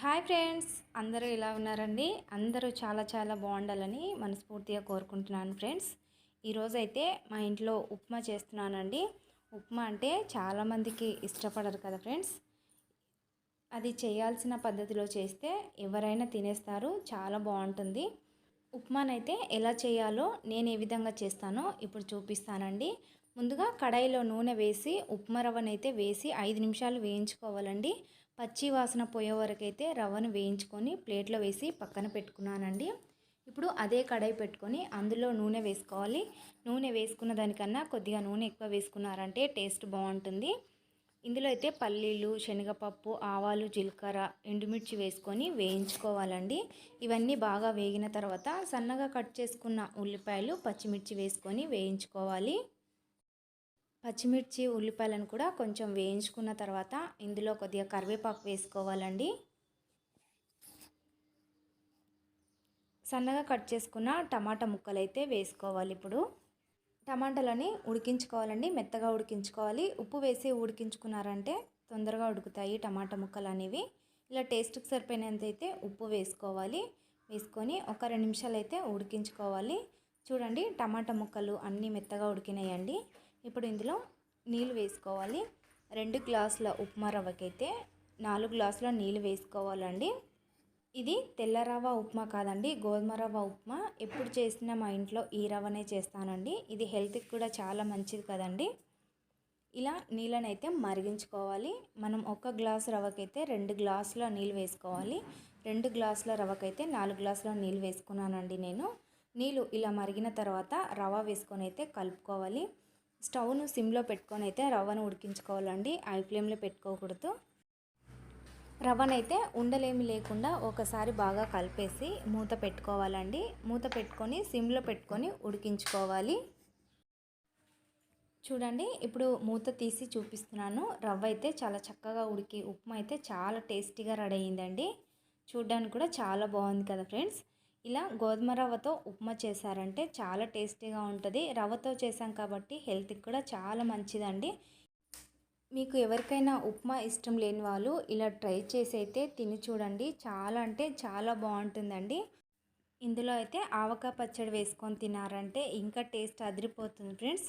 Hi friends అందరూ ఇలా ఉన్నారండి? అందరూ చాలా చాలా బాగుండాలని మనస్ఫూర్తిగా కోరుకుంటున్నాను ఫ్రెండ్స్. ఈరోజు అయితే మా ఇంట్లో ఉప్మా చేస్తున్నానండి. ఉప్మా అంటే చాలామందికి ఇష్టపడరు కదా ఫ్రెండ్స్. అది చేయాల్సిన పద్ధతిలో చేస్తే ఎవరైనా తినేస్తారు చాలా బాగుంటుంది. ఉప్మానైతే ఎలా చేయాలో నేను ఏ విధంగా చేస్తానో ఇప్పుడు చూపిస్తానండి. ముందుగా కడాయిలో నూనె వేసి ఉప్మా రవ్వనైతే వేసి ఐదు నిమిషాలు వేయించుకోవాలండి. పచ్చి వాసన పోయే వరకు అయితే రవ్వను వేయించుకొని ప్లేట్లో వేసి పక్కన పెట్టుకున్నానండి. ఇప్పుడు అదే కడాయి పెట్టుకొని అందులో నూనె వేసుకోవాలి. నూనె వేసుకున్న దానికన్నా కొద్దిగా నూనె ఎక్కువ వేసుకున్నారంటే టేస్ట్ బాగుంటుంది. ఇందులో అయితే పల్లీలు శనగపప్పు ఆవాలు జీలకర్ర ఎండుమిర్చి వేసుకొని వేయించుకోవాలండి. ఇవన్నీ బాగా వేగిన తర్వాత సన్నగా కట్ చేసుకున్న ఉల్లిపాయలు పచ్చిమిర్చి వేసుకొని వేయించుకోవాలి. పచ్చిమిర్చి ఉల్లిపాయలను కూడా కొంచెం వేయించుకున్న తర్వాత ఇందులో కొద్దిగా కరివేపాకు వేసుకోవాలండి. సన్నగా కట్ చేసుకున్న టమాటా ముక్కలు అయితే వేసుకోవాలి ఇప్పుడు. టమాటాలని ఉడికించుకోవాలండి మెత్తగా ఉడికించుకోవాలి. ఉప్పు వేసి ఉడికించుకున్నారంటే తొందరగా ఉడుకుతాయి టమాటా ముక్కలు అనేవి. ఇలా టేస్ట్కి సరిపోయినంత అయితే ఉప్పు వేసుకోవాలి. వేసుకొని ఒక రెండు నిమిషాలు అయితే ఉడికించుకోవాలి. చూడండి టమాటా ముక్కలు అన్నీ మెత్తగా ఉడికినాయండి. ఇప్పుడు ఇందులో నీళ్ళు వేసుకోవాలి. రెండు గ్లాసుల ఉప్మా రవ్వకైతే నాలుగు గ్లాసుల నీళ్ళు వేసుకోవాలండి. ఇది తెల్ల రవ్వ ఉప్మా కాదండి గోధుమ రవ్వ ఉప్మా. ఎప్పుడు చేసినా మా ఇంట్లో ఈ రవ్వనే చేస్తానండి. ఇది హెల్త్కి కూడా చాలా మంచిది కదండి. ఇలా నీళ్ళనైతే మరిగించుకోవాలి. మనం ఒక గ్లాసు రవ్వకైతే రెండు గ్లాసుల నీళ్ళు వేసుకోవాలి. రెండు గ్లాసుల రవ్వకైతే నాలుగు గ్లాసుల నీళ్ళు వేసుకున్నానండి నేను. నీళ్ళు ఇలా మరిగిన తర్వాత రవ్వ వేసుకొని అయితే కలుపుకోవాలి. స్టవ్ను సిమ్లో పెట్టుకొని అయితే రవ్వను ఉడికించుకోవాలండి. ఐ ఫ్లేమ్లో పెట్టుకోకూడదు. రవ్వనైతే ఉండలేమి లేకుండా ఒకసారి బాగా కలిపేసి మూత పెట్టుకోవాలండి. మూత పెట్టుకొని సిమ్లో పెట్టుకొని ఉడికించుకోవాలి. చూడండి ఇప్పుడు మూత తీసి చూపిస్తున్నాను. రవ్వ అయితే చాలా చక్కగా ఉడికి ఉప్మా అయితే చాలా టేస్టీగా రెడీ అయిందండి. చూడడానికి కూడా చాలా బాగుంది కదా ఫ్రెండ్స్. ఇలా గోధుమ రవ్వతో ఉప్మా చేశారంటే చాలా టేస్టీగా ఉంటుంది. రవ్వతో చేసాం కాబట్టి హెల్త్కి కూడా చాలా మంచిదండి. మీకు ఎవరికైనా ఉప్మా ఇష్టం లేని వాళ్ళు ఇలా ట్రై చేసి అయితే తిని చూడండి. చాలా అంటే చాలా బాగుంటుందండి. ఇందులో అయితే ఆవకాయ పచ్చడి వేసుకొని తినారంటే ఇంకా టేస్ట్ అదిరిపోతుంది ఫ్రెండ్స్.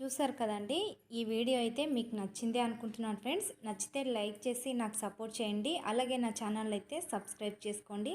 చూసారు కదండి? ఈ వీడియో అయితే మీకు నచ్చిందే అనుకుంటున్నాను ఫ్రెండ్స్. నచ్చితే లైక్ చేసి నాకు సపోర్ట్ చేయండి. అలాగే నా ఛానల్ అయితే సబ్స్క్రైబ్ చేసుకోండి.